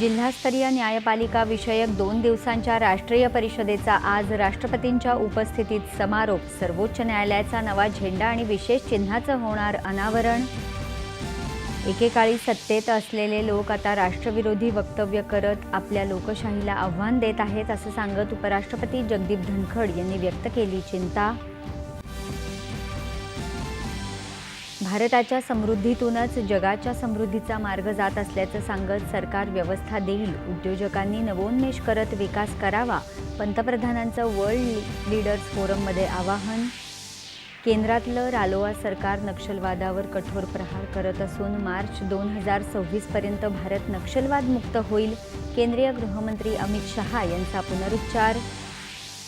जिल्हास्तरीय न्यायपालिका विषयक दोन दिवसांच्या राष्ट्रीय परिषदेचा आज राष्ट्रपतींच्या उपस्थितीत समारोप. सर्वोच्च न्यायालयाचा नवा झेंडा आणि विशेष चिन्हाचं होणार अनावरण. एकेकाळी सत्तेत असलेले लोक आता राष्ट्रविरोधी वक्तव्य करत आपल्या लोकशाहीला आव्हान देत आहेत असं सांगत उपराष्ट्रपती जगदीप धनखड यांनी व्यक्त केली चिंता. भारताच्या समृद्धीतूनच जगाच्या समृद्धीचा मार्ग जात असल्याचं सांगत सरकार व्यवस्था देईल. उद्योजकांनी नवोन्मेष करत विकास करावा. पंतप्रधानांचं वर्ल्ड लीडर्स फोरममध्ये आवाहन. केंद्रातलं रालोआ सरकार नक्षलवादावर कठोर प्रहार करत असून मार्च दोन हजार सव्वीसपर्यंत भारत नक्षलवादमुक्त होईल. केंद्रीय गृहमंत्री अमित शहा यांचा पुनरुच्चार.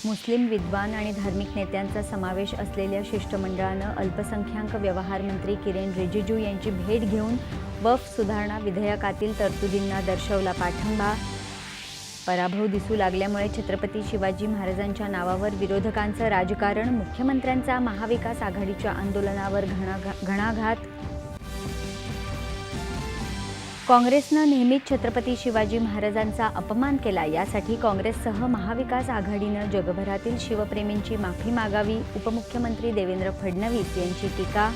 मुस्लिम विद्वान आणि धार्मिक नेत्यांचा समावेश असलेल्या शिष्टमंडळानं अल्पसंख्याक व्यवहार मंत्री किरेन रिजिजू यांची भेट घेऊन वफ सुधारणा विधेयकातील तरतुदींना दर्शवला पाठिंबा. पराभव दिसू लागल्यामुळे छत्रपती शिवाजी महाराजांच्या नावावर विरोधकांचं राजकारण मुख्यमंत्र्यांचा महाविकास आघाडीच्या आंदोलनावर घणाघा घणाघात काँग्रेसनं नेहमीच छत्रपती शिवाजी महाराजांचा अपमान केला. यासाठी काँग्रेससह महाविकास आघाडीनं जगभरातील शिवप्रेमींची माफी मागावी उपमुख्यमंत्री देवेंद्र फडणवीस यांची टीका.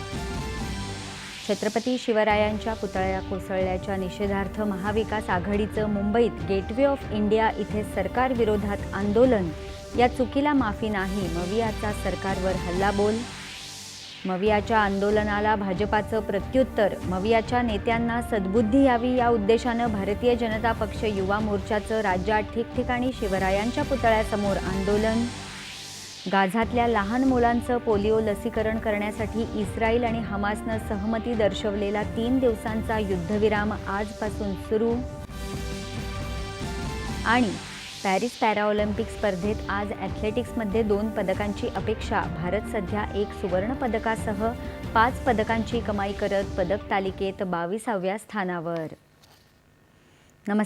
छत्रपती शिवरायांच्या पुतळ्या कोसळल्याच्या निषेधार्थ महाविकास आघाडीचं मुंबईत गेटवे ऑफ इंडिया इथे सरकारविरोधात आंदोलन. या चुकीला माफी नाही मवियाचा सरकारवर हल्लाबोल मवियाच्या आंदोलनाला भाजपाचं प्रत्युत्तर मवियाच्या नेत्यांना सद्बुद्धी यावी या उद्देशानं भारतीय जनता पक्ष युवा मोर्चाचं राज्यात ठिकठिकाणी शिवरायांच्या पुतळ्यासमोर आंदोलन. गाझातल्या लहान मुलांचं पोलिओ लसीकरण करण्यासाठी इस्रायल आणि हमासनं सहमती दर्शवलेला तीन दिवसांचा युद्धविराम आजपासून सुरू. आणि पॅरिस पॅराऑलिम्पिक स्पर्धेत आज ॲथलेटिक्समध्ये दोन पदकांची अपेक्षा. भारत सध्या एक सुवर्ण पदकासह पाच पदकांची कमाई करत पदक तालिकेत बावीसाव्या स्थानावर. नमस्कार.